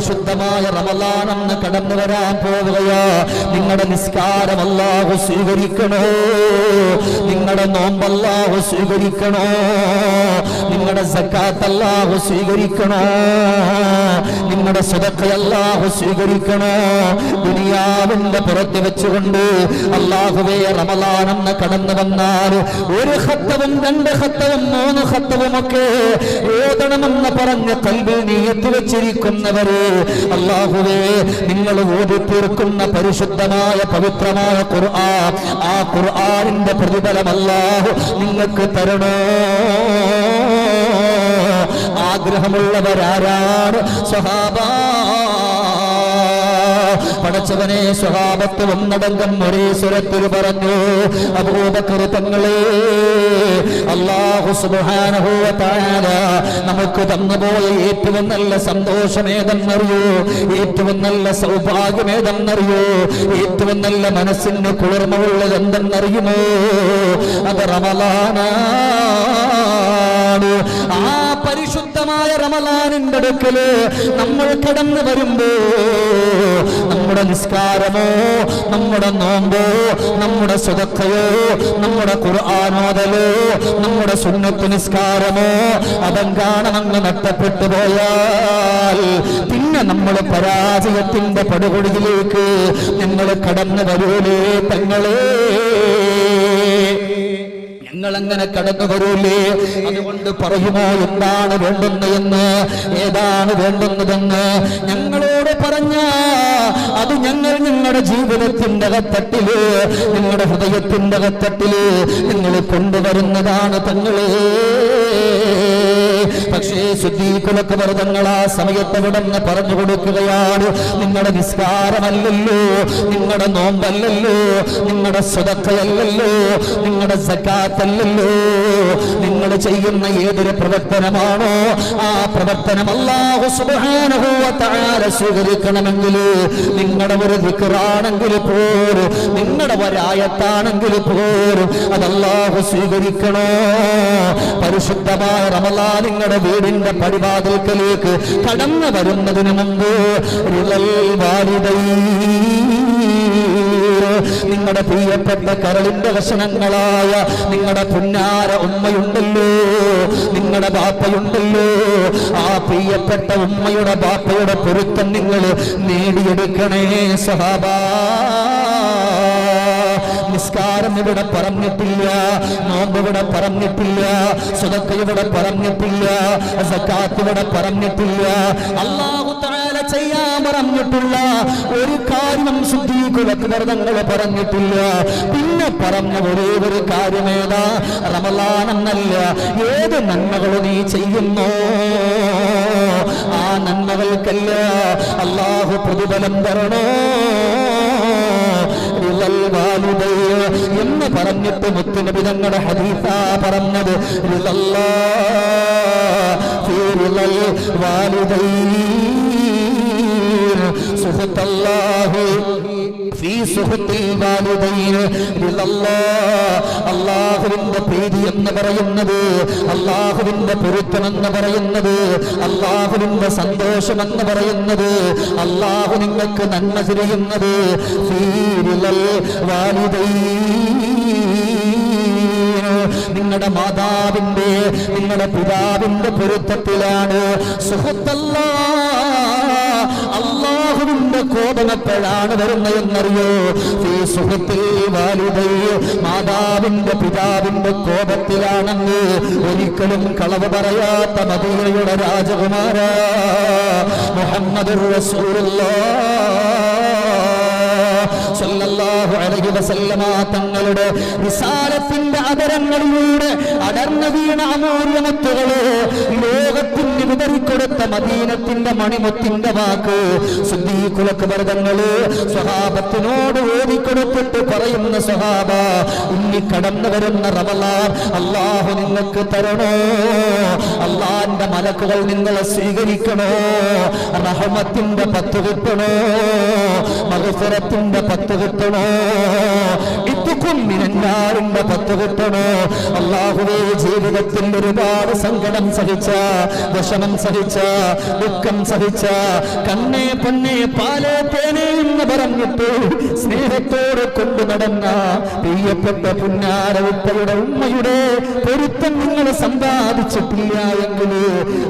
പരിശുദ്ധമായ റമലാണെന്ന് കടന്നു വരാൻ പോവുകയാ. നിങ്ങളുടെ നിസ്കാരം അല്ലാഹു സ്വീകരിക്കണോ? നിങ്ങളുടെ നോമ്പല്ലാഹു സ്വീകരിക്കണോ? നിങ്ങളുടെ സക്കാത്ത് അല്ലാഹു സ്വീകരിക്കണോ? നിങ്ങളുടെ സ്വതക്കയല്ലാഹു സ്വീകരിക്കണോ? ദുനിയാവിന്റെ പുറത്ത് വെച്ചുകൊണ്ട് അള്ളാഹുവേ റമലാണെന്ന് കടന്നു വന്നാൽ ഒരു ഹത്തവും രണ്ട് ഹത്തവും മൂന്ന് ഹത്തവും ഒക്കെ ഓതണമെന്ന് പറഞ്ഞ് കൽവിൽ നീ വെച്ചിരിക്കുന്നവര് അള്ളാഹുവേ നിങ്ങൾ ഓതി തീർക്കുന്ന പരിശുദ്ധമായ പവിത്രമായ ഖുർആൻ ആ ഖുർആനിന്റെ പ്രതിഫലം അല്ലാഹു നിങ്ങൾക്ക് തരണോ? ആഗ്രഹമുള്ളവരാരാണ് സ്വഹാബാ പടച്ചവനെ സ്വഭാവത്ത് ഒന്നടങ്കം ഒരേ സ്വരത്തിൽ പറഞ്ഞു. അബൂബക്കർ തങ്ങളെ അള്ളാഹു വ നമുക്ക് തന്നുപോയ ഏറ്റവും നല്ല സന്തോഷമേതെന്നറിയോ? ഏറ്റവും നല്ല സൗഭാഗ്യമേതെന്നറിയോ? ഏറ്റവും നല്ല മനസ്സിന് കുളിർമയുള്ളത് എന്തെന്നറിയുമോ? അത് റമലാനാണ്. ആ പരിശുദ്ധമായ റമലാനിന്റെ അടുക്കൽ നമ്മൾ കടന്നു വരുമ്പോ നമ്മുടെ നിസ്കാരമോ നമ്മുടെ നോമ്പോ നമ്മുടെ സുതക്കയോ നമ്മുടെ ഖുർആാനോദലോ നമ്മുടെ സുന്നത്ത് നിസ്കാരമോ അതെങ്കാണമങ്ങ് നഷ്ടപ്പെട്ടു പോയാൽ പിന്നെ നമ്മൾ പരാജയത്തിന്റെ പടുകൊടിയിലേക്ക് നിങ്ങൾ കടന്നു വരൂലേ തങ്ങളേ? ഞങ്ങൾ അങ്ങനെ കടന്നു വരൂലേ? അതുകൊണ്ട് പറയുമോ എന്താണ് വേണ്ടുന്നത് എന്ന്? ഏതാണ് വേണ്ടുന്നതെന്ന് ഞങ്ങളോട് പറഞ്ഞ അത് ഞങ്ങൾ നിങ്ങളുടെ ജീവിതത്തിന്റെ അകത്തട്ടിൽ നിങ്ങളുടെ ഹൃദയത്തിന്റെ അകത്തട്ടിൽ നിങ്ങൾ കൊണ്ടുവരുന്നതാണ് തങ്ങളെ പക്ഷേ ശുദ്ധീകുലക്ക് മൃതങ്ങൾ ആ സമയത്ത് വിടന്ന് പറഞ്ഞു കൊടുക്കുകയാണ്. നിങ്ങളുടെ നിസ്കാരമല്ലല്ലോ നിങ്ങളുടെ നോമ്പല്ലല്ലോ നിങ്ങളുടെ സ്വതക്കയല്ലല്ലോ നിങ്ങളുടെ സക്കാത്തല്ലല്ലോ. നിങ്ങൾ ചെയ്യുന്ന ഏതൊരു പ്രവർത്തനമാണോ ആ പ്രവർത്തനം അല്ലാഹു തആല സ്വീകരിക്കണമെങ്കിൽ നിങ്ങളുടെ ഒരു ദിക്റാണെങ്കിൽ പോലും നിങ്ങളുടെ ഒരായത്താണെങ്കിൽ പോരും അത് അല്ലാഹു സ്വീകരിക്കണോ? പരിശുദ്ധമായ റമലാൻ നിങ്ങളുടെ വീടിന്റെ പടിവാതിൽക്കലേക്ക് കടന്നു വരുന്നതിന് മുമ്പ് നിങ്ങളുടെ പ്രിയപ്പെട്ട കരളിന്റെ വശനങ്ങളായ നിങ്ങളുടെ പുന്നാര ഉമ്മയുണ്ടല്ലോ നിങ്ങളുടെ ബാപ്പയുണ്ടല്ലോ. ആ പ്രിയപ്പെട്ട ഉമ്മയുടെ ബാപ്പയുടെ പൊരുത്തം നിങ്ങൾ നേടിയെടുക്കണേ സഹാബാ. നിസ്കാരം ഇവിടെ പറഞ്ഞിട്ടില്ല. നോമ്പ് ഇവിടെ പറഞ്ഞിട്ടില്ല. സുതക്ക ഇവിടെ പറഞ്ഞിട്ടില്ല. സക്കാത്ത് ഇവിടെ പറഞ്ഞിട്ടില്ല. അള്ളാഹു ചെയ്യാൻ പറഞ്ഞിട്ടില്ല. ഒരു കാര്യം ശുദ്ധീകുലങ്ങൾ പറഞ്ഞിട്ടില്ല. പിന്നെ പറഞ്ഞ ഒരേ ഒരു കാര്യമേതാ? റമലാനെന്നല്ല. ഏത് നന്മകൾ നീ ചെയ്യുന്നു? ആ നന്മകൾക്കല്ല അള്ളാഹു പ്രതിഫലം തരണോ? എന്ന് പറഞ്ഞിട്ട് മുത്തുനബി തങ്ങളുടെ ഹദീസ പറഞ്ഞത്. വാലിദൈൻ. സുഹത്തല്ലാഹു അല്ലാഹുവിന്റെ പ്രീതി എന്ന് പറയുന്നത് അല്ലാഹുവിന്റെ പൊരുത്തം എന്ന് പറയുന്നത് അല്ലാഹുവിന്റെ സന്തോഷം എന്ന് പറയുന്നത് അല്ലാഹു നിങ്ങൾക്ക് നന്മ ചെയ്യുന്നത് നിങ്ങളുടെ മാതാവിന്റെ നിങ്ങളുടെ പിതാവിന്റെ പൊരുത്തത്തിലാണ് സുഹൃത്തല്ല. അള്ളാഹുവിന്റെ കോപനപ്പോഴാണ് വരുന്നതെന്നറിയോ ഈ സുഹൃത്തിൽ വാലുതയോ മാതാവിന്റെ പിതാവിന്റെ കോപത്തിലാണെന്ന് ഒരിക്കലും കളവ് പറയാത്ത മദീനയുടെ രാജകുമാര. മുഹമ്മദ് തങ്ങളുടെ വിശാലത്തിന്റെ അതരങ്ങളിലൂടെ അടർന്നു വീണ അമൂല്യമുത്തുകൾ ലോകത്തിന് വിതറിക്കൊടുത്ത മദീനത്തിന്റെ മണിമുത്തിന്റെ വാക്ക്. സുദ്ദീഖുലക്ക് വ്രതങ്ങൾ സ്വഹാബത്തിനോട് ഓടിക്കൊടുത്തിട്ട് പറയുന്ന സ്വഹാബ ഉണ്ണി കടന്നു വരുന്ന റമലാൻ അള്ളാഹു നിങ്ങൾക്ക് തരണോ? അള്ളാന്റെ മലക്കുകൾ നിങ്ങളെ സ്വീകരിക്കണോ? റഹമത്തിന്റെ പത്ത് കിട്ടണോ? മകഫുറത്തിന്റെ പത്ത് കിട്ടണോ? ഇത്തുക്കും മിനന്നാറിന്റെ പത്ത് കിട്ടണോ കിട്ടണോ അള്ളാഹുവേ ജീവിതത്തിൽ ഒരുപാട് സങ്കടം സഹിച്ച വിഷമം സഹിച്ച ദുഃഖം സഹിച്ച കണ്ണേ പൊന്നേ പാലേ തേനേ എന്ന് പറഞ്ഞിട്ട് സ്നേഹത്തോടെ കൊണ്ടു നടന്ന പ്രിയപ്പെട്ട പുന്നാരവിട്ടയുടെ ഉമ്മയുടെ പൊരുത്തം നിങ്ങൾ സമ്പാദിച്ചിട്ടില്ല എങ്കിൽ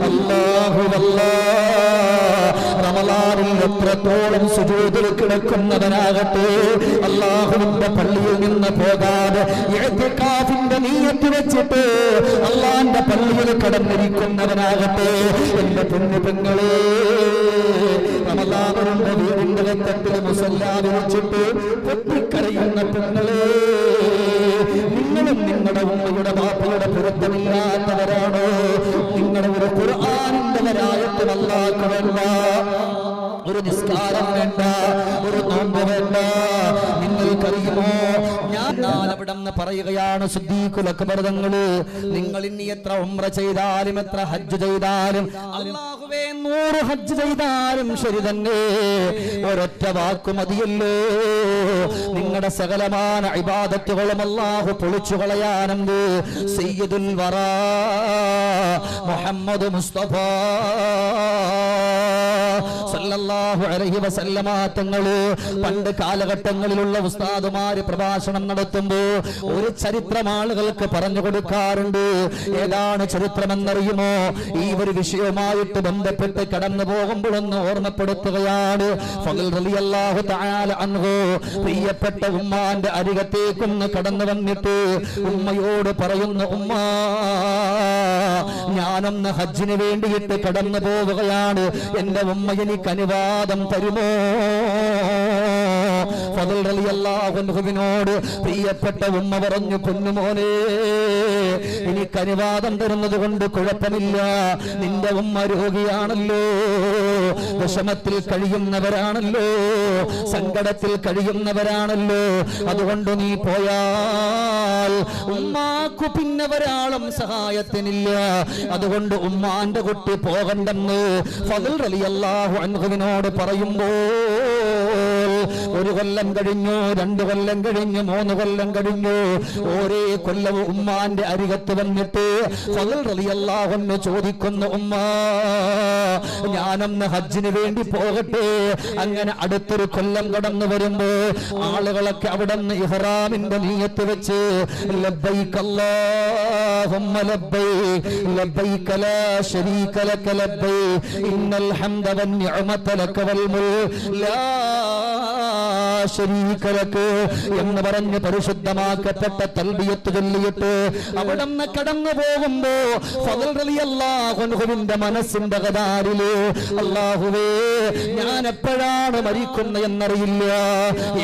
അല്ലാഹുവല്ലാ റമലാനിൽ എത്രത്തോളം സുജൂതിൽ കിടക്കുന്നവനാകട്ടെ അള്ളാഹുവിന്റെ പള്ളിയിൽ നിന്ന് പോകാതെ ഇഴത്തിക്കാഫിന്റെ നീയത്ത് വെച്ചിട്ട് അള്ളാന്റെ പള്ളിയിൽ കടന്നിരിക്കുന്നവനാകട്ടെ. എന്റെ പൊന്നു പെങ്ങളെ റമലാനുണ്ട് വീടിന്റെ രക്തത്തിൽ മുസല്ലാതെ വെച്ചിട്ട് പൊട്ടിക്കരയുന്ന പെങ്ങളെ നിങ്ങളും നിങ്ങളുടെ ഉമ്മയുടെ ബാപ്പയുടെ പുറത്തുമില്ലാത്തവരാണോ നിങ്ങളുടെ ഒരു ഖുർആാനിന്റെവരായിട്ട് അല്ലാക്ക് വേണ്ട. ഒരു നിസ്കാരം വേണ്ട ഒരു നോമ്പ് വേണ്ട. നിങ്ങൾക്കറിയുമോ? ഞാൻ അവിടെ നിന്ന് പറയുകയാണ് ശുദ്ധീകുലക്കപരതങ്ങൾ നിങ്ങൾ ഇനി എത്ര ഉമ്ര ചെയ്താലും എത്ര ഹജ്ജ് ചെയ്താലും അള്ളാഹുവേ നൂറ് ഹജ്ജ് ചെയ്താലും ശരി തന്നെ. ഒരൊറ്റ വാക്കു മതിയല്ലോ. നിങ്ങളുടെ സകലമാന ഇബാദത്തുകളും അള്ളാഹു പൊളിച്ചു കളയാനെന്ത്? സയ്യിദുൽ വറ മുഹമ്മദ് മുസ്തഫ. സല്ലല്ലാഹു അലൈഹി വസല്ലമ തങ്ങൾ പണ്ട് കാലഘട്ടങ്ങളിലുള്ള ഉസ്താദുമാര് പ്രഭാഷണം നടത്തുമ്പോ ഒരു ചരിത്രം ആളുകൾക്ക് പറഞ്ഞു കൊടുക്കാറുണ്ട്. ഏതാണ് ചരിത്രമെന്നറിയുമോ? ഈ ഒരു വിഷയവുമായിട്ട് ബന്ധപ്പെട്ട് കടന്നു പോകുമ്പോഴൊന്ന് ഓർമ്മപ്പെടുത്തുകയാണ്. പ്രിയപ്പെട്ട ഉമ്മാന്റെ അരികത്തേക്കൊന്ന് കടന്നു വന്നിട്ട് ഉമ്മയോട് പറയുന്ന ഉമ്മ ഞാനൊന്ന് ഹജ്ജിന് വേണ്ടിയിട്ട് കടന്നു പോവുകയാണ്. എന്റെ ഉമ്മ എനിക്ക് അനുവാദം തരുമോ അൻഹുവിനോട് പ്രിയപ്പെട്ട ഉമ്മ പറഞ്ഞു പൊന്നുമോനെ എനിക്ക് അനുവാദം തരുന്നത് കൊണ്ട് കുഴപ്പമില്ല. നിന്റെ ഉമ്മ രോഗിയാണല്ലോ. വിഷമത്തിൽ കഴിയുന്നവരാണല്ലോ. സങ്കടത്തിൽ കഴിയുന്നവരാണല്ലോ. അതുകൊണ്ട് നീ പോയാൽ ഉമ്മാക്കു പിന്നെ ഒരാളും സഹായത്തിനില്ല. അതുകൊണ്ട് ഉമ്മാന്റെ കുട്ടി പോകണ്ടെന്ന് ഫദൽ റളിയല്ലാഹു അൻഹുവിനോട് പറയുമ്പോൾ ഒരു കൊല്ലം കഴിഞ്ഞു രണ്ടു കൊല്ലം കഴിഞ്ഞു മൂന്ന് കൊല്ലം കഴിഞ്ഞു ഓരേ കൊല്ലവും ഉമ്മാന്റെ അരികത്ത് വന്നിട്ട് അള്ളാഹുന്ന് ചോദിക്കുന്നു ഉമ്മ ഞാനൊന്ന് ഹജ്ജിന് വേണ്ടി പോകട്ടെ. അങ്ങനെ അടുത്തൊരു കൊല്ലം കടന്നു വരുമ്പോ ആളുകളൊക്കെ അവിടെ നിന്ന് ഇഹ്റാമിന്റെ നീയത്ത് വെച്ച് ലബ്ബൈക അല്ലാഹുമ്മ ലബ്ബൈക ലാ ലക ഇന്നൽ ഹംദ ലക വൽ മുൽക് ലാ ശരീക ലക എന്ന് പറഞ്ഞ് പരിശുദ്ധമാക്കപ്പെട്ട തൽബിയത്ത് ചൊല്ലിയിട്ട് അവിടെ നിന്ന് കടന്നു പോകുമ്പോ അൻഹുവിന്റെ മനസ്സിന്റെ കതാരിൽ അല്ലാഹുവേ ഞാൻ എപ്പോഴാണ് മരിക്കുന്ന എന്നറിയില്ല.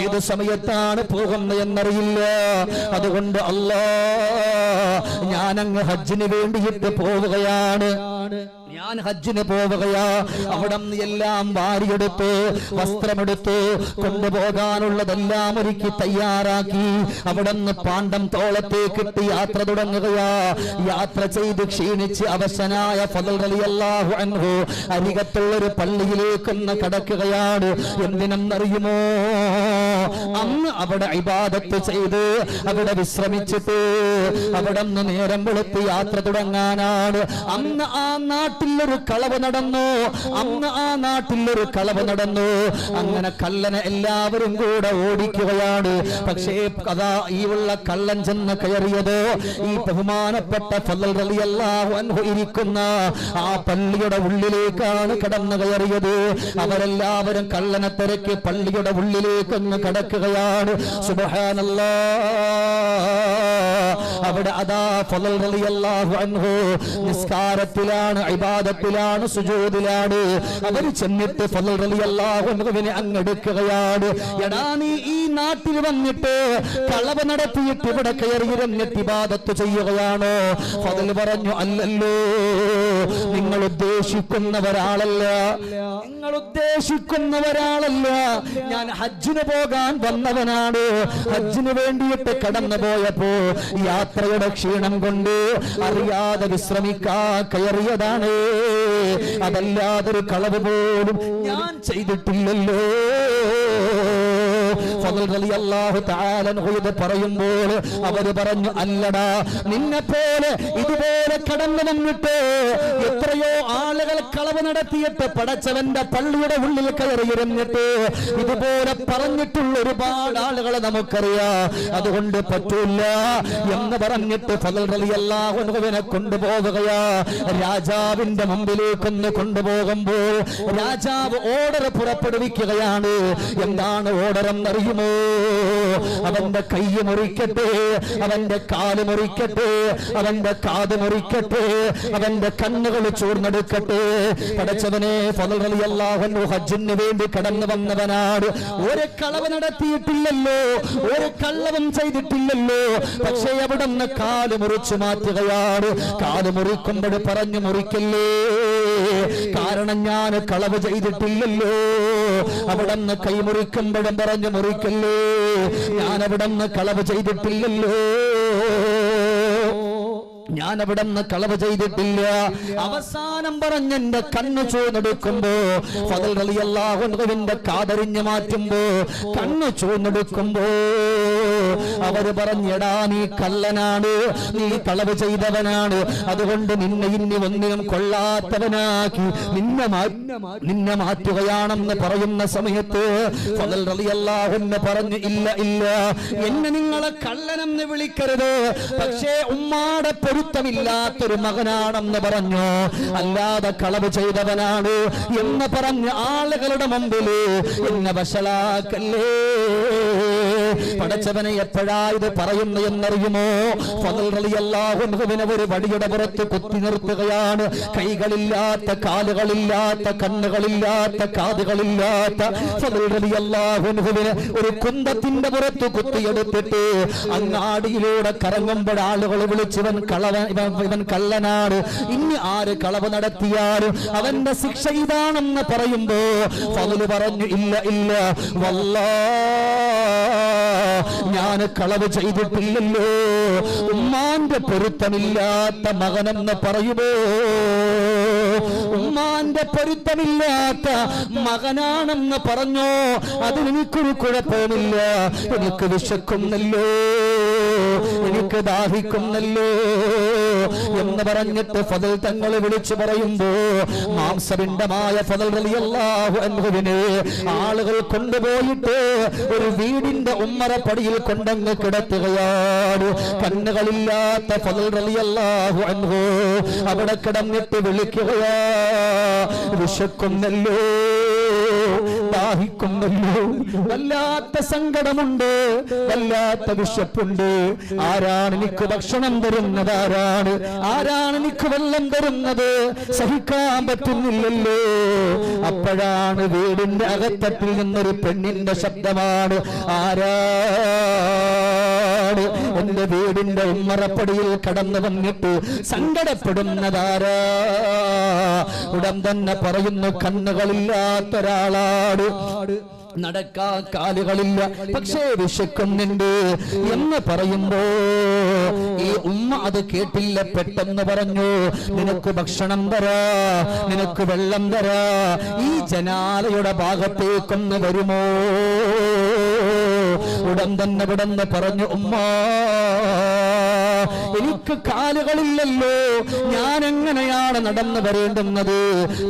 ഏത് സമയത്താണ് പോകുന്ന എന്നറിയില്ല. അതുകൊണ്ട് അല്ലാ ഞാൻ അങ്ങ് ഹജ്ജിന് വേണ്ടിയിട്ട് പോവുകയാണ്. ഞാൻ ഹജ്ജിന് പോവുകയാ. അവിടെ എല്ലാം വാരിയെടുത്ത് വസ്ത്രമെടുത്ത് കൊണ്ടുപോകാനുള്ളതെല്ലാം ഒരുക്കി തയ്യാറാക്കി. അവിടെ പാണ്ഡം തോളത്തേക്കിട്ട് യാത്ര തുടങ്ങുകയാ. യാത്ര ചെയ്ത് ക്ഷീണിച്ച് അവശനായ അൻഹു അരികത്തുള്ളൊരു പള്ളിയിലേക്കൊന്ന് കടക്കുകയാണ്. എന്തിനെന്നറിയുമോ? അന്ന് അവിടെ ഇബാദത്ത് ചെയ്ത് അവിടെ വിശ്രമിച്ചിട്ട് അവിടെ നേരം വെളുത്ത് യാത്ര തുടങ്ങാനാണ്. അന്ന് ആ നാട്ടിൽ ഒരു കളവ് നടന്നു. അന്ന് ആ നാട്ടിലൊരു കളവ് നടന്നു. അങ്ങനെ കല്ലനെ എല്ലാവരും കൂടെ ഓടിക്കുകയാണ്. പക്ഷേ കഥാ ഈ ഉള്ള കള്ളൻ ചെന്ന് കയറിയത് ഈ ബഹുമാനപ്പെട്ട ഇരിക്കുന്ന ആ പള്ളിയുടെ ഉള്ളിലേക്കാണ് കടന്നു കയറിയത്. അവരെല്ലാവരും കള്ളനെ തിരക്കി പള്ളിയുടെ ഉള്ളിലേക്കൊന്ന് കടക്കുകയാണ്. സുബ്ഹാനല്ലാ. അവിടെ അതാ അൻഹു. നിസ്കാരത്തിലാണ് ഇബാദത്തിലാണ് സുജൂദിലാണ് അവർ ചെന്നിട്ട് ഫദൽ റളിയല്ലാഹു അൻഹുവിനെ അങ്ങെടുക്കുകയാണ്. എടാ നീ ഈ നാട്ടിൽ വന്നിട്ട് കളവ് നടത്തിയിട്ട് ഇവിടെ കയറിയിരുന്നിട്ട് ഇബാദത്ത് ചെയ്യുകയാണോ? ഫദൽ പറഞ്ഞു അല്ലല്ലോ. നിങ്ങൾ ഉദ്ദേശിക്കുന്ന ഒരാളല്ല നിങ്ങൾ ഉദ്ദേശിക്കുന്ന ഒരാളല്ല ഞാൻ ഹജ്ജിന് പോകാൻ വന്നവനാണ്. ഹജ്ജിന് വേണ്ടിയിട്ട് കടന്നു പോയപ്പോ യാത്രയുടെ ക്ഷീണം കൊണ്ട് അറിയാതെ വിശ്രമിക്കാ കയറിയതാണ്. അതല്ലാതൊരു കളവ് പോലും ഞാൻ ചെയ്തിട്ടില്ലല്ലോ. പറയുമ്പോൾ അവർ പറഞ്ഞു അല്ലടാ നിന്നെ പോലെ ഇതുപോലെ കടന്നു നിന്നിട്ട് എത്രയോ ആളുകൾ കളവ് നടത്തിയിട്ട് പടച്ചവന്റെ പള്ളിയുടെ ഉള്ളിൽ കയറി ഇരുന്നിട്ട് ഇതുപോലെ പറഞ്ഞിട്ടുള്ള ഒരുപാട് ആളുകളെ നമുക്കറിയാം. അതുകൊണ്ട് പറ്റൂല എന്ന് പറഞ്ഞിട്ട് ഫലറിയല്ലാഹുവിനെ കൊണ്ടുപോവുകയാ. രാജാവിന്റെ മുമ്പിലേക്കൊന്ന് കൊണ്ടുപോകുമ്പോൾ രാജാവ് ഓർഡർ പുറപ്പെടുവിക്കുകയാണ്. എന്താണ് ഓർഡർ എന്നറിയുമോ? അവന്റെ കൈ മുറിക്കട്ടെ അവന്റെ കാൽ മുറിക്കട്ടെ അവന്റെ കാത് മുറിക്കട്ടെ അവന്റെ കണ്ണുകൾ ചൂർന്നെടുക്കട്ടെ. പഠിച്ചവനെ ഫലറിയല്ലാഹു ഹജ്ജിന് വേണ്ടി കടന്നു വന്നവനാണ്. ഒരു കളവ് നടത്തിയിട്ടില്ലല്ലോ ഒരു കള്ളവും ചെയ്തിട്ടില്ലല്ലോ. പക്ഷേ അവിടെ നിന്ന് കാൽ മുറിച്ചു മാറ്റുകയാണ്. കാൽ മുറിക്കുമ്പോൾ പറഞ്ഞു മുറിക്കല്ലേ? കാരണം ഞാൻ കളവ് ചെയ്തിട്ടില്ലല്ലോ. അവിടെ നിന്ന് കൈ മുറിക്കുമ്പോഴും പറഞ്ഞു മുറിക്കല്ലേ? ഞാൻ അവിടെ കളവ് ചെയ്തിട്ടില്ലല്ലോ. ഞാൻ അവിടെ നിന്ന് കളവ് ചെയ്തിട്ടില്ല. അവസാനം പറഞ്ഞ എന്റെ കണ്ണു ചൂന്നെടുക്കുമ്പോ ഫതൽ കാതറിഞ്ഞു മാറ്റുമ്പോ കണ്ണു ചൂന്നെടുക്കുമ്പോ അവർ പറഞ്ഞെടാ നീ കള്ളനാണ് നീ കളവ് ചെയ്തവനാണ്. അതുകൊണ്ട് നിന്നെ ഇനി ഒന്നിനും കൊള്ളാത്തവനാക്കി നിന്നെ നിന്നെ മാറ്റുകയാണെന്ന് പറയുന്ന സമയത്ത് റളിയല്ലാഹുവിനെ പറഞ്ഞു ഇല്ല ഇല്ല. എന്നെ നിങ്ങളെ കള്ളനെന്ന് വിളിക്കരുത്. പക്ഷേ ഉമ്മാടെ പൊരുത്തമില്ലാത്തൊരു മകനാണെന്ന് പറഞ്ഞു. അല്ലാതെ കളവ് ചെയ്തവനാണ് എന്ന് പറഞ്ഞ ആളുകളുടെ മുമ്പിൽ എന്നെ വഷളാക്കല്ലേ? പടച്ചവനെ എപ്പോഴാ ഇത് പറയുന്നതെന്നറിയുമോ ഫതൽറിയല്ലാഹുവിനെ ഒരു വടിയുടെ പുറത്ത് കുത്തി നിർത്തുകയാണ്. കൈകളില്ലാത്ത കാലുകളില്ലാത്ത കണ്ണുകളില്ലാത്ത കാതുകളില്ലാത്ത ഫതൽറിയല്ലാഹുവിനെ ഒരു കുന്തത്തിന്റെ പുറത്ത് കുത്തിയെടുത്തിട്ട് അങ്ങാടിയിലൂടെ കറങ്ങുമ്പോൾ ആളുകൾ വിളിച്ചവൻ കളവൻ ഇവൻ കള്ളനാണ്. ഇനി ആര് കളവ് നടത്തിയാലും അവന്റെ ശിക്ഷ ഇതാണെന്ന് പറയുമ്പോ പറഞ്ഞു ഇല്ല ഇല്ല വല്ലാ ഞാൻ കളവ് ചെയ്തിട്ടില്ലല്ലോ. ഉമ്മാന്റെ പൊരുത്തമില്ലാത്ത മകനെന്ന് പറയുമോ? ഉമ്മാന്റെ പൊരുത്തമില്ലാത്ത മകനാണെന്ന് പറഞ്ഞോ? അതിനെനിക്കൊരു കുഴപ്പമില്ല എനിക്ക് വിശക്കുന്നല്ലോ. എനിക്ക് ദാഹിക്കുന്നല്ലോ എന്ന് പറഞ്ഞിട്ട് ഫതൽ തങ്ങൾ വിളിച്ചു പറയുമ്പോ മാംസപിണ്ഡമായ ഫതൽ അൻഹുവിനെ ആളുകൾ കൊണ്ടുപോയിട്ട് ഒരു വീടിന്റെ ഉമ്മറപ്പടിയിൽ കൊണ്ടങ്ങ് കിടത്തുകയാണ് കണ്ണുകളില്ലാത്ത ഫതൽ റളിയല്ലാഹു അൻഹു അവിടെ കിടന്നിട്ട് വിളിക്കുകയാ. വിശക്കുന്നല്ലോ ദാഹിക്കുന്നല്ലോ. വല്ലാത്ത സങ്കടമുണ്ട് വല്ലാത്ത വിശപ്പുണ്ട്. ആരാണ് എനിക്ക് ഭക്ഷണം തരുന്നത്? ആരാണ്? ആരാണ് എനിക്ക് വെള്ളം തരുന്നത്? സഹിക്കാൻ പറ്റുന്നില്ലല്ലോ. അപ്പോഴാണ് വീടിന്റെ അകത്തട്ടിൽ നിന്നൊരു പെണ്ണിന്റെ ശബ്ദമാണ് ആരാണ് എന്റെ വീടിന്റെ ഉമ്മറപ്പടിയിൽ കടന്നു വന്നിട്ട് സങ്കടപ്പെടുന്നതാരാ ഉടൻ തന്നെ പറയുന്നു കണ്ണുകളില്ലാത്തൊരാളാട് നടക്കാ കാലുകളില്ല. പക്ഷേ വിശക്കുന്നുണ്ട് എന്ന് പറയുമ്പോ ഈ ഉമ്മ അത് കേട്ടില്ല പെട്ടെന്ന് പറഞ്ഞു. നിനക്ക് ഭക്ഷണം തരാ നിനക്ക് വെള്ളം തരാ. ഈ ജനാലയുടെ ഭാഗത്തേക്കൊന്ന് വരുമോ? ഉടൻ തന്നെ വിടന്ന് പറഞ്ഞു ഉമ്മ എനിക്ക് കാലുകളില്ലല്ലോ. ഞാൻ എങ്ങനെയാണ് നടന്നു വരേണ്ടുന്നത്?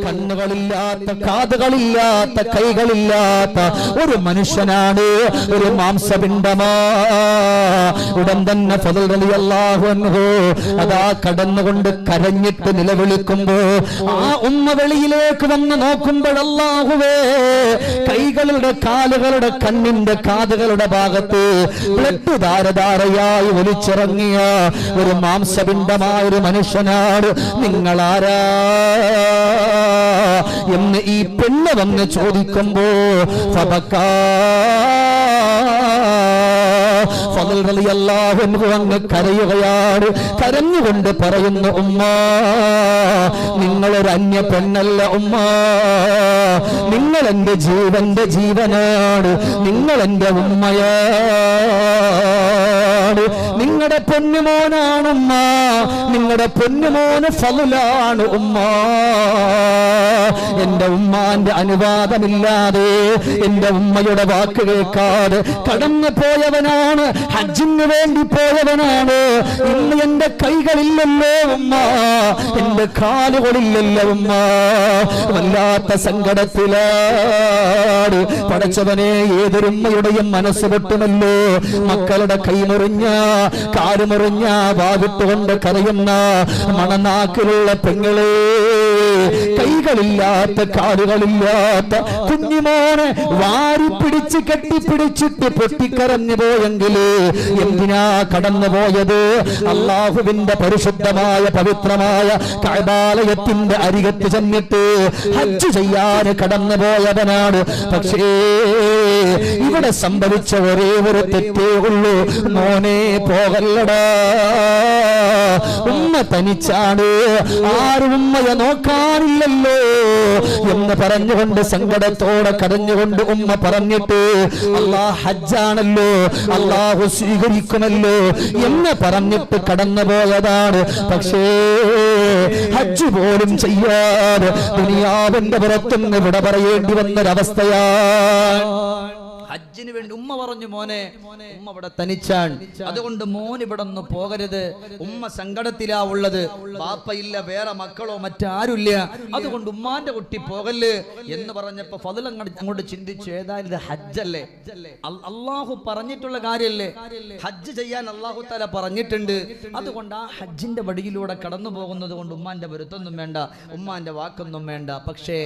കണ്ണുകളില്ലാത്ത കാതുകളില്ലാത്ത കൈകളില്ലാത്ത ഒരു മനുഷ്യനാണ് ഒരു മാംസപിണ്ഡമാ. ഉടൻ തന്നെ അതാ കടന്നുകൊണ്ട് കരഞ്ഞിട്ട് നിലവിളിക്കുമ്പോ ആ ഉമ്മ വെളിയിലേക്ക് വന്ന് നോക്കുമ്പോഴല്ലാഹുവേ കൈകളുടെ കാലുകളുടെ കണ്ണിന്റെ കാതുകളുടെ ഭാഗത്ത് ബ്ലഡ് ധാരധാരയായി ഒലിച്ചിറങ്ങിയ ഒരു മാംസപിണ്ഡമായ ഒരു മനുഷ്യനാണ്. നിങ്ങളാരാ? എന്ന് ഈ പെണ്ണ് വന്ന് ചോദിക്കുമ്പോ അൻഹു അങ്ങ് കരയുകയാണ്. കരഞ്ഞുകൊണ്ട് പറയുന്നു ഉമ്മ നിങ്ങളൊരു അന്യ പെണ്ണല്ല ഉമ്മ. നിങ്ങൾ എന്റെ ജീവന്റെ ജീവനാണ്. നിങ്ങൾ എന്റെ ഉമ്മയാണ്. നിങ്ങളുടെ പൊന്നുമോനാണ് ഉമ്മ. നിങ്ങളുടെ പൊന്നുമോന് ഫലുലാണ് ഉമ്മ. എന്റെ ഉമ്മാന്റെ അനുവാദമില്ലാതെ എന്റെ ഉമ്മയുടെ വാക്ക് കേൾക്കാതെ കടന്നു പോയവനാണ് ഹജ്ജിന് വേണ്ടി പോയവനാണ്. ഇന്ന് എന്റെ കൈകളില്ലല്ലോ ഉമ്മ എന്റെ കാലുകളില്ലല്ലോ ഉമ്മ വല്ലാത്ത സങ്കടത്തിലാണ്. പടച്ചവനെ ഏതൊരുമ്മയുടെയും മനസ്സ് പൊട്ടുമല്ലോ. മക്കളുടെ കൈ മുറിഞ്ഞ കാൽ മുറിഞ്ഞ വാവിട്ടുകൊണ്ട് കരയുന്ന മണനാക്കിലുള്ള പെങ്ങളെ. കൈകളില്ലാത്ത കാലുകളില്ലാത്ത കുഞ്ഞിമോനെ വാരി പിടിച്ച് കെട്ടിപ്പിടിച്ചിട്ട് പൊട്ടിക്കരഞ്ഞു പോയെങ്കിൽ എന്തിനാ കടന്നു പോയത്? അള്ളാഹുവിന്റെ പരിശുദ്ധമായ പവിത്രമായ കൈബാലയത്തിന്റെ അരികത്ത് ചെന്നിട്ട് ഹജ്ജ് ചെയ്യാൻ കടന്നു പോയവനാണ്. പക്ഷേ ഇവിടെ സംഭവിച്ച ഒരേ ഒരു തെറ്റേ ഉള്ളൂ. മോനെ പോകല്ലടാ. ഉമ്മ തനിച്ചാണ്. ആരും ഉമ്മയെ നോക്കാനില്ലല്ലോ എന്ന് പറഞ്ഞുകൊണ്ട് സങ്കടത്തോടെ കരഞ്ഞുകൊണ്ട് ഉമ്മ പറഞ്ഞിട്ട് അള്ളാ ഹജ്ജാണല്ലോ അള്ളാഹു സ്വീകരിക്കുമല്ലോ എന്ന് പറഞ്ഞിട്ട് കടന്നു പോയതാണ്. പക്ഷേ ഹജ്ജ് പോലും ചെയ്യാതെ ദുനിയാവിന്റെ പുറത്തുനിന്ന് വിട പറയേണ്ടി വന്നൊരവസ്ഥയാണ്. ഹജ്ജിന് വേണ്ടി ഉമ്മ പറഞ്ഞു മോനെ ഉമ്മ ഇവിടെ തനിച്ചാൻ അതുകൊണ്ട് മോൻ ഇവിടെ ഒന്ന് പോകരുത്. ഉമ്മ സങ്കടത്തിലാ ഉള്ളത്. ബാപ്പയില്ല വേറെ മക്കളോ മറ്റാരുമില്ല അതുകൊണ്ട് ഉമ്മാന്റെ കുട്ടി പോകൽ എന്ന് പറഞ്ഞപ്പോ ഫതിൽ അങ്ങോട്ട് ചിന്തിച്ചു ഏതായാലും ഇത് ഹജ്ജല്ലേ? അള്ളാഹു പറഞ്ഞിട്ടുള്ള കാര്യല്ലേ? ഹജ്ജ് ചെയ്യാൻ അള്ളാഹു തല പറഞ്ഞിട്ടുണ്ട്. അതുകൊണ്ട് ആ ഹജ്ജിന്റെ വഴിയിലൂടെ കടന്നു പോകുന്നത് കൊണ്ട് ഉമ്മാന്റെ വരുത്തൊന്നും വേണ്ട ഉമ്മാന്റെ വാക്കൊന്നും വേണ്ട. പക്ഷേ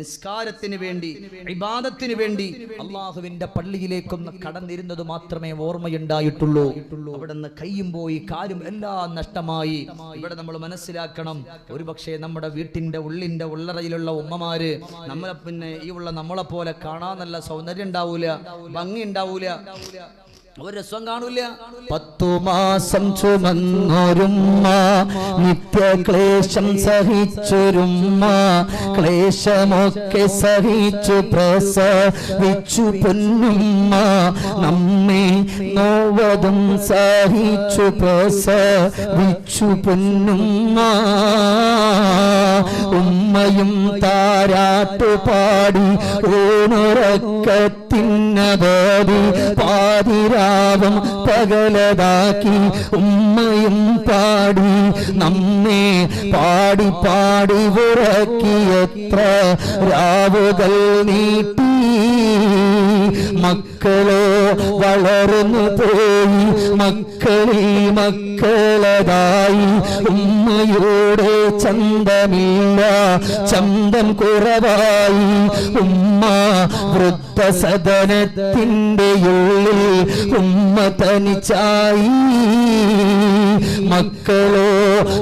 നിസ്കാരത്തിന് വേണ്ടി വിവാദത്തിന് വേണ്ടി അള്ളാഹുവിന്റെ പള്ളിയിലേക്കൊന്ന് കടന്നിരുന്നത് മാത്രമേ ഓർമ്മയുണ്ടായിട്ടുള്ളൂ. അവിടെ നിന്ന് കൈയും പോയി കാലും എല്ലാം നഷ്ടമായി. ഇവിടെ നമ്മൾ മനസ്സിലാക്കണം ഒരുപക്ഷെ നമ്മുടെ വീട്ടിന്റെ ഉള്ളിന്റെ ഉള്ളറയിലുള്ള ഉമ്മമാര് നമ്മളെ പിന്നെ ഈ ഉള്ള നമ്മളെ പോലെ കാണാൻ നല്ല സൗന്ദര്യം ഉണ്ടാവൂല ഭംഗി ഉണ്ടാവൂല. ഒരു രസം കാണൂല പത്തു മാസം ചുമന്നൊരുമ്മ നിത്യക്ലേശം സഹിച്ചൊരുമ്മ ക്ലേശമൊക്കെ സഹിച്ചു പ്രസവിച്ചു പൊന്നുമ്മ നമ്മെ നോവതും സഹിച്ചു പ്രസവിച്ചു പൊന്നുമ്മ. ഉമ്മയും താരാട്ടു പാടി ഊണുറക്കത്തിന്നതോടി പാതിരാവും പകലതാക്കി ഉമ്മയും പാടി നമ്മെ പാടി പാടി ഉറക്കിയത്ര രാവുകൾ നീട്ടി. മക്കളോ വളർന്നു പോയി. മക്കളെ മക്കളതായി. ഉമ്മയോടെ ചന്തമില്ല ചന്തം കുറവായി. ഉമ്മ വൃദ്ധസദനത്തിന്റെ ഉള്ളിൽ ഉമ്മ തനിച്ചായി മക്കളോ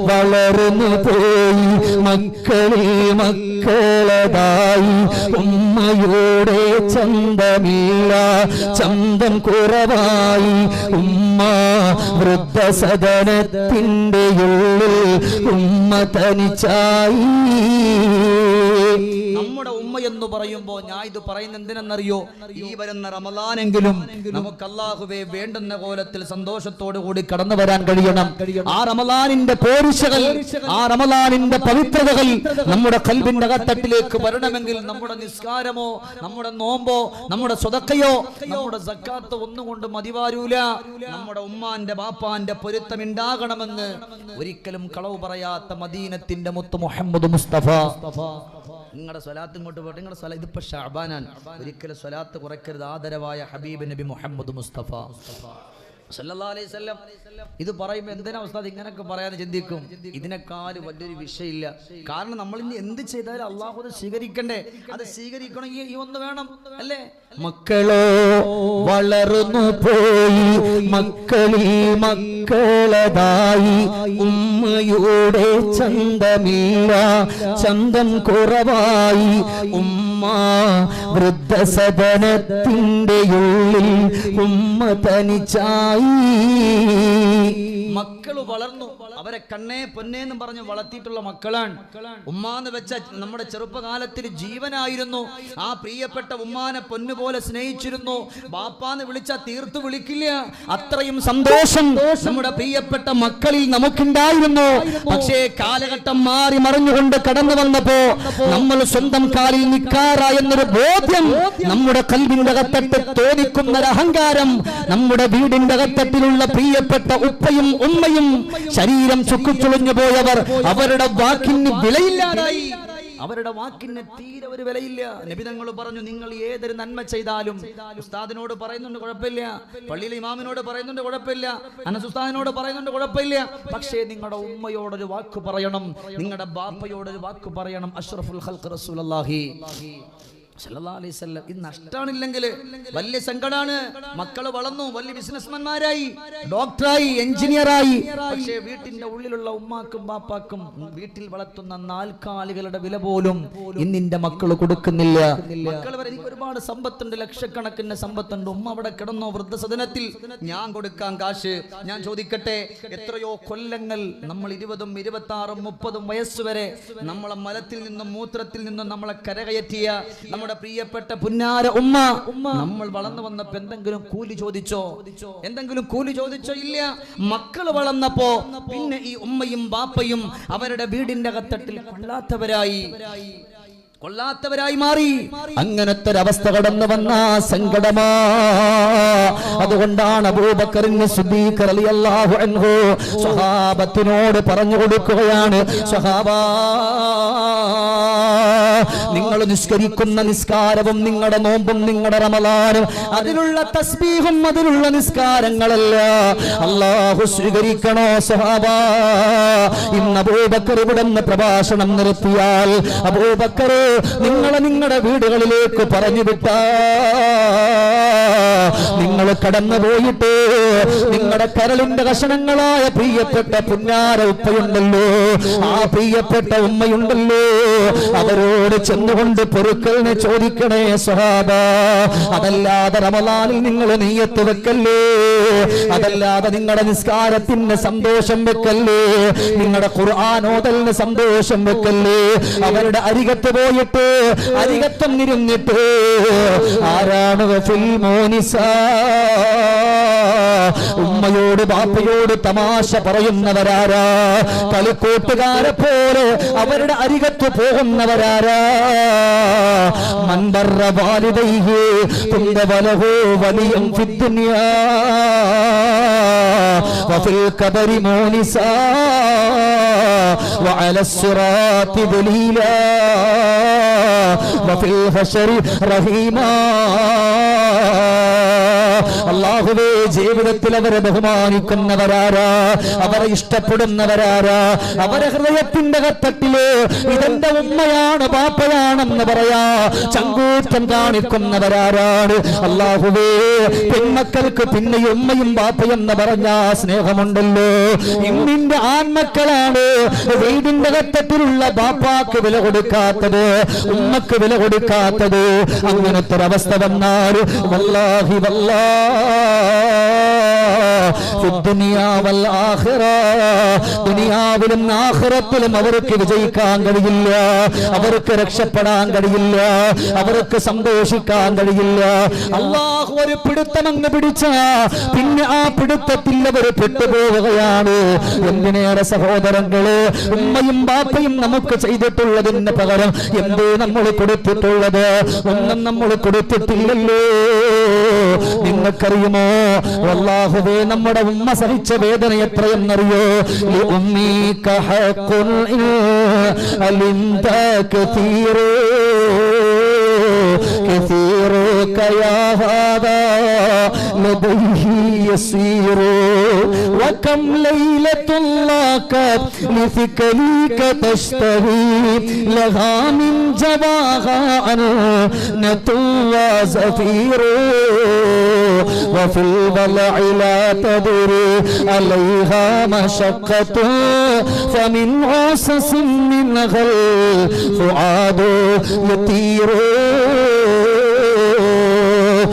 വളർന്നു പോയി. മക്കളെ മക്കളതായി. ഉമ്മയോടെ ചന്തമില്ല ചന്തം കുറവായി. ഉമ്മ വൃദ്ധസദനത്തിന്റെ ഉള്ളിൽ ഉമ്മ തനിച്ചായി. എന്ന് പറയുമ്പോ ഞാൻ ഇത് പറയുന്ന എന്തിനെന്നറിയോ? ഈ വരുന്ന റമലാനെങ്കിലും നമുക്ക് അള്ളാഹുവെ വേണ്ടുന്ന കോലത്തിൽ സന്തോഷത്തോടു കൂടി കടന്നു വരാൻ കഴിയണം. ആ റമലാനിന്റെ പോരിശകൾ ആ റമലാനിന്റെ പവിത്രതകൾ നമ്മുടെ കൽബിന്റെ അകത്തട്ടിലേക്ക് വരണമെങ്കിൽ നമ്മുടെ നിസ്കാരമോ നമ്മുടെ നോമ്പോ നമ്മുടെ സ്വതക്കയോ നമ്മുടെ സക്കാത്തോ ഒന്നും കൊണ്ട് മതിവാരൂല. നമ്മുടെ ഉമ്മാന്റെ ബാപ്പാന്റെ പൊരുത്തം ഉണ്ടാകണമെന്ന് ഒരിക്കലും കളവ് പറയാത്ത മദീനത്തിന്റെ മുത്ത് മുഹമ്മദ് മുസ്തഫ. നിങ്ങളുടെ സ്വലാത്ത് ഇങ്ങോട്ട് പോട്ടെ. നിങ്ങളുടെ സ്വല ഇതിപ്പോ ഷാബാനാണ്. ഒരിക്കലും സ്വലാത്ത് കുറയ്ക്കരുത്. ആദരവായ ഹബീബ് നബി മുഹമ്മദ് മുസ്തഫ. സല്ലല്ലാഹു അലൈഹി ഇത് പറയുമ്പോൾ എന്തിനാ ഉസ്താദ് ഇങ്ങനൊക്കെ പറയാൻ ചിന്തിക്കും? ഇതിനേക്കാൾ വലിയൊരു വിഷയമില്ല. കാരണം നമ്മൾ ഇനി എന്ത് ചെയ്താലും അള്ളാഹു അത് സ്വീകരിക്കണ്ടേ? അത് സ്വീകരിക്കണമെങ്കിൽ ഈ ഒന്ന് വേണം അല്ലേ? മക്കളോ വളർന്നു പോയി. മക്കളിൽ മക്കളതായി. ഉമ്മയുടെ ചന്തമില്ല. ചന്തം കുറവായി. ഉമ്മ വൃദ്ധസദനത്തിന്റെ ഉള്ളിൽ ഉമ്മ തനിച്ചായി. മക്കൾ വളർന്നു. അവരെ കണ്ണേ പൊന്നേന്നും പറഞ്ഞ് വളർത്തിയിട്ടുള്ള മക്കളാണ്. ഉമ്മാന്ന് വെച്ച നമ്മുടെ ചെറുപ്പകാലത്തിൽ ജീവനായിരുന്നു. ആ പ്രിയപ്പെട്ട ഉമ്മാനെ പൊന്നുപോലെ സ്നേഹിച്ചിരുന്നു. ബാപ്പാന്ന് വിളിച്ച തീർത്തു വിളിക്കില്ല. അത്രയും സന്തോഷം നമ്മുടെ പ്രിയപ്പെട്ട മക്കളിൽ നമുക്കുണ്ടായിരുന്നു. പക്ഷേ കാലഘട്ടം മാറി മറിഞ്ഞുകൊണ്ട് കടന്നു വന്നപ്പോ നമ്മൾ സ്വന്തം കാലിൽ നിൽക്കാറ എന്നൊരു ബോധ്യം നമ്മുടെ കൽവിന്റെ തോന്നിക്കുന്ന ഒരു അഹങ്കാരം നമ്മുടെ വീടിന്റെ അകത്തത്തിലുള്ള പ്രിയപ്പെട്ട ഉപ്പയും ഉമ്മയും ശരീരം ചുക്കുചുളിഞ്ഞു പോയവർ അവരുടെ വാക്കിന് വിലയില്ലാതായി. അവരുടെ വാക്കിന് തീരെ ഒരു വിലയില്ല. നിബിതങ്ങൾ പറഞ്ഞു നിങ്ങൾ ഏതൊരു നന്മ ചെയ്താലും ഉസ്താദിനോട് പറയുന്നുണ്ട് കുഴപ്പമില്ല. പള്ളിയിലെ ഇമാമിനോട് പറയുന്നുണ്ട് കുഴപ്പമില്ല. അനസ് ഉസ്താദിനോട് പറയുന്നുണ്ട് കുഴപ്പമില്ല. പക്ഷേ നിങ്ങളുടെ ഉമ്മയോടൊരു വാക്ക് പറയണം. നിങ്ങളുടെ ബാപ്പയോടൊരു വാക്ക് പറയണം. അഷ്റഫുൽ ഖൽഖ് റസൂലുള്ളാഹി. സല്ലല്ലാഹു അലൈഹി വസല്ലം. ഇത് നഷ്ടാണില്ലെങ്കിൽ വലിയ സങ്കടാണ്. മക്കൾ വളർന്നു വലിയ ബിസിനസ്മാന്മാരായി ഡോക്ടറായി എഞ്ചിനീയറായി പക്ഷേ വീട്ടിന്റെ ഉള്ളിലുള്ള ഉമ്മാക്കും ബാപ്പാക്കും വീട്ടിൽ വളർത്തുന്ന നാൽക്കാലികളുടെ വില പോലും ഇന്നിന്റെ മക്കൾ കൊടുക്കുന്നില്ല. മക്കൾ വരെ എനിക്ക് ഒരുപാട് സമ്പത്തുണ്ട് ലക്ഷക്കണക്കിന് സമ്പത്തുണ്ട്. ഉമ്മ അവിടെ കിടന്നോ വൃദ്ധസദനത്തിൽ? ഞാൻ കൊടുക്കാൻ കാശ്. ഞാൻ ചോദിക്കട്ടെ എത്രയോ കൊല്ലങ്ങൾ നമ്മൾ ഇരുപതും ഇരുപത്തി ആറും മുപ്പതും വയസ്സുവരെ നമ്മളെ മലത്തിൽ നിന്നും മൂത്രത്തിൽ നിന്നും നമ്മളെ കരകയറ്റിയ നമ്മുടെ പ്രിയപ്പെട്ട പുന്നാര ഉമ്മ. നമ്മൾ വളർന്നു വന്നപ്പോ എന്തെങ്കിലും കൂലി ചോദിച്ചോ? എന്തെങ്കിലും കൂലി ചോദിച്ചോ ഇല്ല? മക്കൾ വളർന്നപ്പോ പിന്നെ ഈ ഉമ്മയും ബാപ്പയും അവരുടെ വീടിന്റെ അകത്തട്ടിൽ കൊള്ളാത്തവരായി. കൊള്ളാത്തവരായി മാറി. അങ്ങനത്തെ ഒരവസ്ഥ കടന്നു വന്ന സങ്കടമാ. അതുകൊണ്ടാണ് അബൂബക്കറിന് സ്വഹാബത്തിനോട് പറഞ്ഞു കൊടുക്കുകയാണ്. സ്വഹാബാ നിങ്ങൾ നിസ്കരിക്കുന്ന നിസ്കാരവും നിങ്ങളുടെ നോമ്പും നിങ്ങളുടെ റമലാനും അതിലുള്ള തസ്ബീഹും അതിലുള്ള നിസ്കാരങ്ങളല്ല. അള്ളാഹു സ്വീകരിക്കണോ സ്വഹാബാ? ഇന്ന് അബൂബക്കർ ഇവിടെ പ്രഭാഷണം നിർത്തിയാൽ അബൂബക്കർ നിങ്ങളെ നിങ്ങളുടെ വീടുകളിലേക്ക് പറഞ്ഞു വിട്ട. നിങ്ങൾ കടന്നു പോയിട്ട് നിങ്ങളുടെ കരളിന്റെ കഷണങ്ങളായ പ്രിയപ്പെട്ട പുന്നാര ഉപ്പയുണ്ടല്ലോ. ആ പ്രിയപ്പെട്ട ഉമ്മയുണ്ടല്ലോ. അവരോട് ചെന്നുകൊണ്ട് പൊറുക്കലിനെ ചോദിക്കണേ സഹാബ അതല്ലാതെ റമലാനിൽ നിങ്ങൾ നെയ്യത്ത് വെക്കല്ലേ? അതല്ലാതെ നിങ്ങളുടെ നിസ്കാരത്തിന് സന്തോഷം വെക്കല്ലേ? നിങ്ങളുടെ ഖുർആാനോദലിന് സന്തോഷം വെക്കല്ലേ? അവരുടെ അരികത്ത് പോയിട്ട് അരികത്തം ഇരുന്നിട്ട് ആരാണ് ഗഫിൽ മോനിസ ഉമ്മയോട് ബാപ്പയോട് തമാശ പറയുന്നവരാരാ കളിക്കൂട്ടുകാരെ പോലെ അവരുടെ അരികത്ത് പോകുന്നവരാരാ മൻബറ വാലിദൈഹി തുന്തവലഹു വലിയം ഫിദ്ദുനിയാ വഫിൽ ഖബരി മോനിസാ وعلى الصراط ذليلا വഫിൽ ഹഷറി റഹീമാ അള്ളാഹുവേ ജീവിതത്തിൽ അവരെ ബഹുമാനിക്കുന്നവരാരാ? അവരെ ഇഷ്ടപ്പെടുന്നവരാരാ? അവരെ ഹൃദയത്തിന്റെ കത്തട്ടിൽ ഇതെന്റെ ഉമ്മയാണ് പാപ്പയാണെന്ന് പറയാ. ചങ്കൂറ്റം കാണിക്കുന്നവരാരാണ്. അള്ളാഹുവേ പെൺമക്കൾക്ക് പിന്നെ ഉമ്മയും പാപ്പയെന്ന് പറഞ്ഞ സ്നേഹമുണ്ടല്ലോ. ഇന്നിന്റെ ആൺമക്കളാണ്. വീടിന്റെ കത്തട്ടിലുള്ള ബാപ്പാക്ക് വില കൊടുക്കാത്തത്. ഉമ്മക്ക് വില കൊടുക്കാത്തത്. അങ്ങനത്തെ ഒരവസ്ഥ വന്നാൽ വല്ലാഹി വല്ലാ. ദുനിയാവിലും ആഖിറത്തിലും അവർക്ക് വിജയിക്കാൻ കഴിയില്ല. അവർക്ക് രക്ഷപ്പെടാൻ കഴിയില്ല. അവർക്ക് സന്തോഷിക്കാൻ കഴിയില്ല. അള്ളാഹു ഒരു പിടുത്തമങ്ങ് പിടിച്ച പിന്നെ ആ പിടുത്തത്തിൽ അവർ പെട്ടുപോവുകയാണ്. എന്തിനേറെ സഹോദരങ്ങൾ ഉമ്മയും ബാപ്പയും നമുക്ക് ചെയ്തിട്ടുള്ളതിന് പകരം പരമ്പ് നമ്മൾ കൊടുത്തിട്ടുള്ളത്? ഒന്നും നമ്മൾ കൊടുത്തിട്ടില്ലല്ലോ. നിങ്ങൾക്കറിയുമോ? അള്ളാഹുവേ നമ്മുടെ ഉമ്മ സഹിച്ച വേദന എത്രയെന്നറിയോ? ഉമ്മീ കഹ കുൽ അലിന്ത കതീറേ كثيرك يا هذا لديه يسير. وكم ليلة لاقت لثكليك تشتهي لها من جواها عنة وزفير وفي البلع لا تدري عليها مشقة فمن عسس منها الفؤاد يطير.